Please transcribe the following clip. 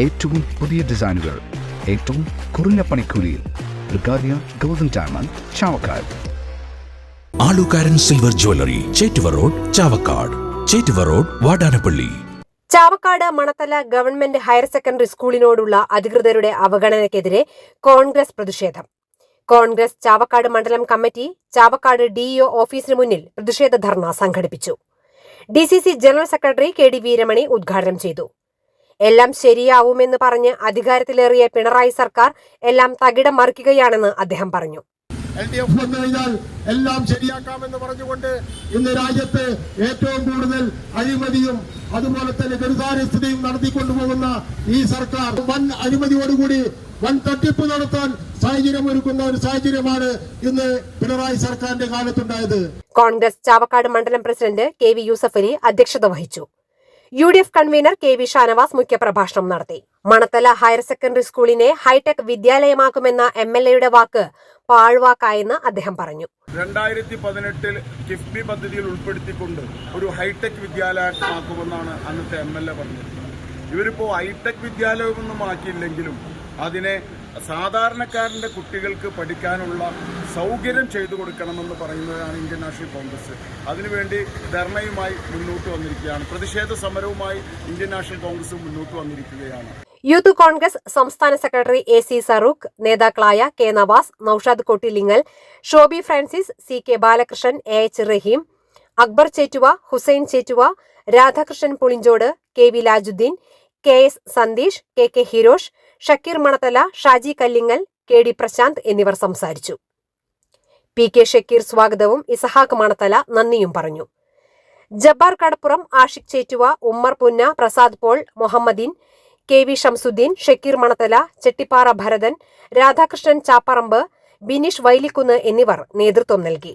ഏറ്റവും പുതിയ ഡിസൈനുകൾ ഏറ്റവും കുറഞ്ഞ പണിക്കൂലിയിൽ Brigadia golden diamond Chavakkad. Alukkaran silver jewellery Chettuva road Chavakkad. Chettuva road Vadanappally. Chavakkad Manathala government higher secondary സ്കൂളിനോടുള്ള അധികൃതരുടെ അവഗണനയ്ക്കെതിരെ കോൺഗ്രസ് പ്രതിഷേധം. കോൺഗ്രസ് ചാവക്കാട് മണ്ഡലം കമ്മിറ്റി ചാവക്കാട് ഡിഇഒ ഓഫീസിന് മുന്നിൽ പ്രതിഷേധ ധർണ സംഘടിപ്പിച്ചു. D C C general secretary K D Veeramani ഉദ്ഘാടനം ചെയ്തു. എല്ലാം ശരിയാവുമെന്ന് പറഞ്ഞ് അധികാരത്തിലേറിയ പിണറായി സർക്കാർ എല്ലാം തകിടം മറിക്കുകയാണെന്ന് അദ്ദേഹം പറഞ്ഞു. എൽ ഡി എഫ് വന്നു കഴിഞ്ഞാൽ എല്ലാം ശരിയാക്കാമെന്ന് പറഞ്ഞുകൊണ്ട് ഇന്ന് രാജ്യത്ത് ഏറ്റവും കൂടുതൽ അഴിമതിയും അതുപോലെ തന്നെ ദുരിതാരസ്ഥിതിയും നടത്തിക്കൊണ്ടുപോകുന്ന ഈ സർക്കാർ വൻ അഴിമതിയോടുകൂടി വൻ തട്ടിപ്പ് നടത്താൻ സാഹചര്യം ഒരുക്കുന്ന ഒരു സാഹചര്യമാണ് ഇന്ന് പിണറായി സർക്കാരിന്റെ കാലത്തുണ്ടായത്. കോൺഗ്രസ് ചാവക്കാട് മണ്ഡലം പ്രസിഡന്റ് കെ വി യൂസഫലി അധ്യക്ഷത വഹിച്ചു. U D F convener K V Shanavas മുഖ്യപ്രഭാഷണം നടത്തി. മണത്തല ഹയർ സെക്കൻഡറി സ്കൂളിനെ ഹൈടെക് വിദ്യാലയമാക്കുമെന്ന എം എൽ എയുടെ വാക്ക് പാഴ്വാക്കായെന്ന് അദ്ദേഹം പറഞ്ഞു. രണ്ടായിരത്തി പതിനെട്ടിൽ കിഫ്ബി പദ്ധതിയിൽ ഉൾപ്പെടുത്തിക്കൊണ്ട് ഒരു ഹൈടെക് വിദ്യാലയമാക്കുമെന്നാണ് അന്നത്തെ എം എൽ എ പറഞ്ഞത്. ഇവരിപ്പോൾ ഹൈടെക് വിദ്യാലയമൊന്നും ആക്കിയില്ലെങ്കിലും അതിനെ സാധാരണക്കാരന്റെ കുട്ടികൾക്ക് പഠിക്കാനുള്ള സൗകര്യം ചെയ്തു കൊടുക്കണമെന്ന് പറയുന്നതാണ് ഇന്ത്യൻ നാഷണൽ കോൺഗ്രസ്. അതിനുവേണ്ടി ധർണയുമായി മുന്നോട്ട് വന്നിരിക്കുകയാണ്. പ്രതിഷേധ സമരവുമായി ഇന്ത്യൻ നാഷണൽ കോൺഗ്രസ് മുന്നോട്ട് വന്നിരിക്കുകയാണ്. യൂത്ത് കോൺഗ്രസ് സംസ്ഥാന സെക്രട്ടറി എ സി സറൂഖ് നേതാക്കളായ K Navas Noushad Kottilingal Shobi Francis C K Balakrishnan A H Raheem Akbar Chettuva Hussain Chettuva Radhakrishnan Pulinchode K V Lajuddin K S Sandeesh K K Hirosh Shakkir Manathala Shaji Kallingal K D Prashanth എന്നിവർ സംസാരിച്ചു. P K Shakir സ്വാഗതവും ഇസഹാഖ് മണത്തല നന്ദിയും പറഞ്ഞു. Jabbar Kadappuram Ashiq Chettuva Ummer Punna Prasad Paul Muhammadeen K V Shamsuddin Shakir Manathala Chettippara Bharathan Radhakrishnan Chapparambu Bineesh Vailikkunnu എന്നിവർ നേതൃത്വം നൽകി.